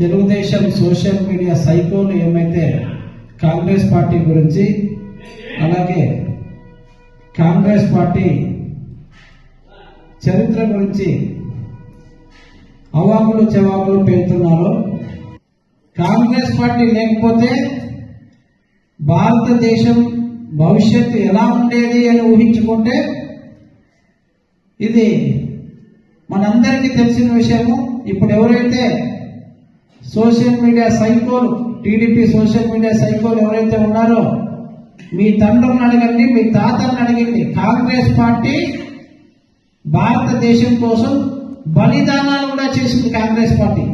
Telugu Desam social media సైకోలు ఏమైతే Congress party గురించి అలాగే కాంగ్రెస్ పార్టీ చరిత్ర గురించి అవాకులు జవాబులు పెడుతున్నారు కాంగ్రెస్ పార్టీ లేకపోతే భారతదేశం భవిష్యత్తు ఎలా ఉండేది అని ఊహించుకుంటే ఇది మనందరికీ తెలిసిన విషయము. ఇప్పుడు ఎవరైతే సోషల్ మీడియా సైకోలు టీడీపీ సోషల్ మీడియా సైకోలు ఎవరైతే ఉన్నారో మీ తండ్రిని అడగండి మీ తాతని అడగండి. కాంగ్రెస్ పార్టీ భారతదేశం కోసం బలిదానాలు కూడా చేసింది కాంగ్రెస్ పార్టీ.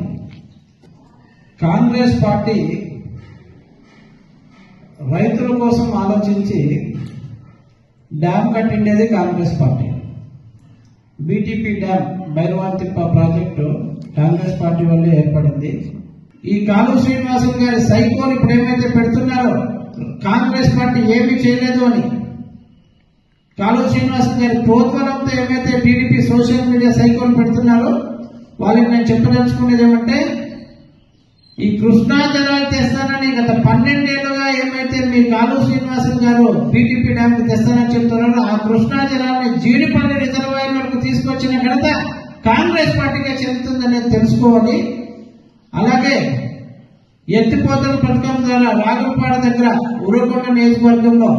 కాంగ్రెస్ పార్టీ రైతుల కోసం ఆలోచించి dam కట్టిండేది Congress party. BTP dam Bhairavanithippa project Congress party వల్లే ఏర్పడింది. ఈ కాలు శ్రీనివాసం గారి సైకోని ఇప్పుడు ఏమైతే పెడుతున్నారో కాంగ్రెస్ పార్టీ ఏమీ చేయలేదు అని. కాలు శ్రీనివాసం గారి ప్రోత్సాహంతో ఏమైతే టీడీపీ సోషల్ మీడియా సైకోని పెడుతున్నారో వాళ్ళకి నేను చెప్పదలుచుకునేది ఏమంటే ఈ కృష్ణా జలాలు తెస్తానని గత పన్నెండేళ్ళుగా ఏమైతే మీ కాలు శ్రీనివాసం గారు టీడీపీ డ్యామ్ తెస్తానని చెప్తున్నారో ఆ కృష్ణా జలాన్ని జీడిపల్లి రిజర్వాయర్ వరకు తీసుకొచ్చిన ఘనత కాంగ్రెస్ పార్టీకే చెందుతుందనేది తెలుసుకోవాలి. అలాగే ఎత్తిపోతల పథకం ద్వారా రాగంపాడ దగ్గర ఉరకొండ నియోజకవర్గంలో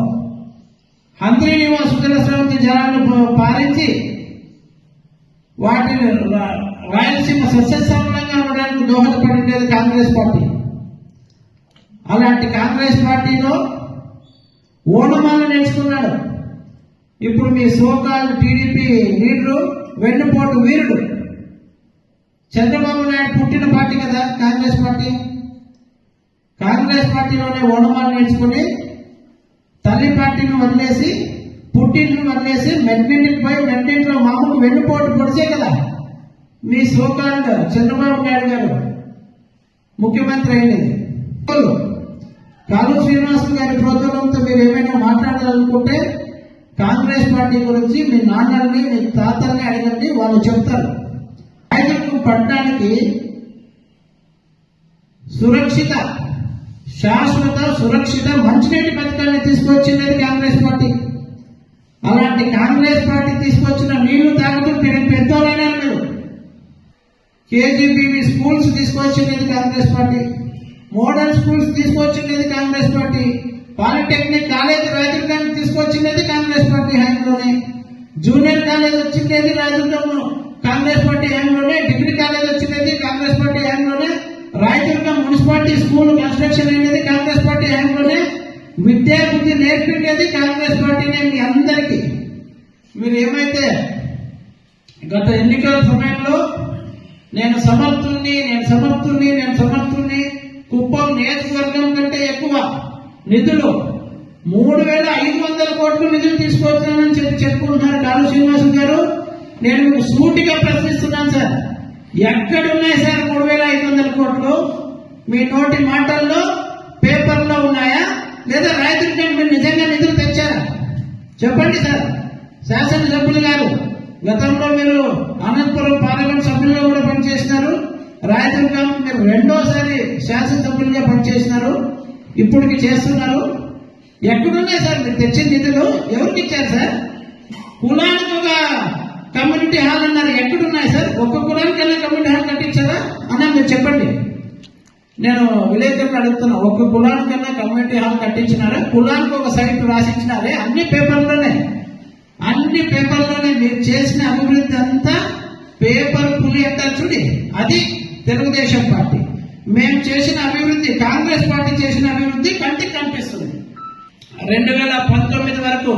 హంత్రి నివాస స్రవంతి జలాలను పాలించి పారించి వాటిని రాయలసీమ సస్యశ్యామలంగా ఉండడానికి దోహదపడిండేది కాంగ్రెస్ పార్టీ. అలాంటి కాంగ్రెస్ పార్టీలో ఓనమాల నేర్చుకున్నాడు. ఇప్పుడు మీ సోకాల్ టీడీపీ లీడరు వెన్నుపోటు వీరుడు. చంద్రబాబు నాయుడు పుట్టిన పార్టీ కదా కాంగ్రెస్ పార్టీ. కాంగ్రెస్ పార్టీలోనే ఓనమాలు నేర్చుకుని తల్లి పార్టీని వదిలేసి పుట్టింటిని వదిలేసి మెట్టింటికి పోయి మెట్టింట్లో మామూలు వెన్నుపోటు పొడిచే కదా. మీ సోకాండ్ చంద్రబాబు నాయుడు గారు. ముఖ్యమంత్రి అయినది కాలు శ్రీనివాస్ గారి ప్రోత్సాహంతో మీరు ఏమైనా మాట్లాడాలనుకుంటే కాంగ్రెస్ పార్టీ గురించి మీ నాన్నల్ని మీ తాతల్ని అడగండి వాళ్ళు చెప్తారు. రైతులకు పట్టడానికి సురక్షిత శాశ్వత సురక్షిత మంచినీటి పథకాన్ని తీసుకొచ్చినది కాంగ్రెస్ పార్టీ. అలాంటి కాంగ్రెస్ పార్టీ తీసుకొచ్చిన నీళ్ళు తాగుతూ మీరు పెద్దోళ్ళైనా మీరు కేజీబీవీ స్కూల్స్ తీసుకొచ్చినది కాంగ్రెస్ పార్టీ. మోడల్ స్కూల్స్ తీసుకొచ్చినది కాంగ్రెస్ పార్టీ. పాలిటెక్నిక్ కాలేజ్ రాజదుర్గాన్ని తీసుకొచ్చినది జూనియర్ కాలేజ్ వచ్చింది రాజదుర్గంలో కాంగ్రెస్ పార్టీ హయాంలోనే డిగ్రీ కాలేజ్ వచ్చినది కాంగ్రెస్ పార్టీ హయాంలోనే రాయదుర్గం మున్సిపాలిటీ స్కూల్ కన్స్ట్రక్షన్ అనేది కాంగ్రెస్ పార్టీ హయాంలోనే విద్యా బుద్ధి నేర్పించేది కాంగ్రెస్ పార్టీనే మీ అందరికీ. మీరు ఏమైతే గత ఎన్నికల సమయంలో నేను సమర్థుణ్ణి నేను సమర్థుణ్ణి నేను సమర్థుణ్ణి కుప్పం నియోజకవర్గం కంటే ఎక్కువ నిధులు మూడు వేల ఐదు వందల కోట్లు నిధులు తీసుకొచ్చానని చెప్పి చెప్పుకుంటున్నారు కాలు శ్రీనివాసు గారు. నేను మీకు సూటిగా ప్రశ్నిస్తున్నాను సార్. ఎక్కడున్నాయి సార్ మూడు వేల ఐదు వందల కోట్లు? మీ నోటి మాటల్లో పేపర్లో ఉన్నాయా? లేదా రైతులకి మీరు నిజంగా నిధులు తెచ్చారా? చెప్పండి సార్. శాసనసభ్యులు గారు గతంలో మీరు అనంతపురం పార్లమెంట్ సభ్యులుగా కూడా పనిచేసినారు. రాయదుర్గం మీరు రెండోసారి శాసనసభ్యులుగా పనిచేసినారు. ఇప్పటికి చేస్తున్నారు. ఎక్కడున్నాయి సార్? మీరు తెచ్చిన నిధులు ఎవరికి ఇచ్చారు సార్? కులానికి ఒక కమ్యూనిటీ హాల్ అన్నారు. ఎక్కడున్నాయి సార్? ఒక్క కులానికైనా కమ్యూనిటీ హాల్ కట్టించారా? అన్న మీరు చెప్పండి. నేను విలేకరులు అడుగుతున్నా. ఒక్క కులానికన్నా కమ్యూనిటీ హాల్ కట్టించినారా? కులానికి ఒక సైట్ రాసిచ్చినారే? అన్ని పేపర్లోనే. అన్ని పేపర్లోనే మీరు చేసిన అభివృద్ధి అంతా పేపర్ పులి అంటారు చూడి. అది తెలుగుదేశం పార్టీ. మేము చేసిన అభివృద్ధి కాంగ్రెస్ పార్టీ చేసిన అభివృద్ధి కంటికి కనిపిస్తుంది. రెండు వేల పంతొమ్మిది వరకు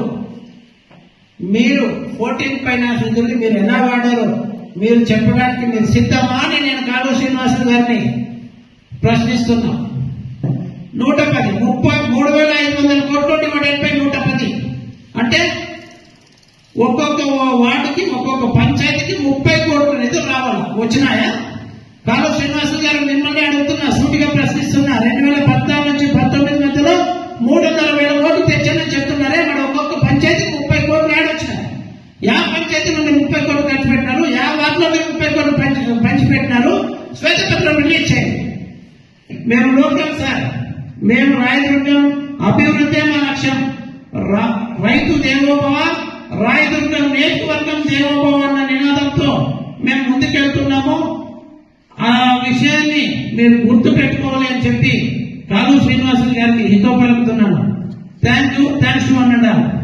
మీరు ఫోర్టీన్ ఫైనాన్స్ నిధుల్ని మీరు ఎలా వాడారు మీరు చెప్పడానికి మీరు సిద్ధమా అని నేను కాళూ శ్రీనివాసులు గారిని ప్రశ్నిస్తున్నా. నూట పది ముప్పై మూడు వేల ఐదు వందల కోట్లు నూట ఎనభై నూట పది. అంటే ఒక్కొక్క వార్డుకి ఒక్కొక్క పంచాయతీకి ముప్పై కోట్ల నిధులు రావాలి? వచ్చినాయా? శ్వేతపత్రం రిలీజ్ చేయండి మేము లోకల్ సార్ మేము రాయదుర్గం అభివృద్ధి మా లక్ష్యం. రా- రైతు దేవోభవ రాయదుర్గం నియోజకవర్గం దేవోభవ అన్న నినాదంతో మేము ముందుకెళ్తున్నాము. ఆ విషయాన్ని మీరు గుర్తు పెట్టుకోవాలి అని చెప్పి కాలు శ్రీనివాసులు గారికి హితో పలుకుతున్నాను. థ్యాంక్ యూ థ్యాంక్స్ అన్నాడు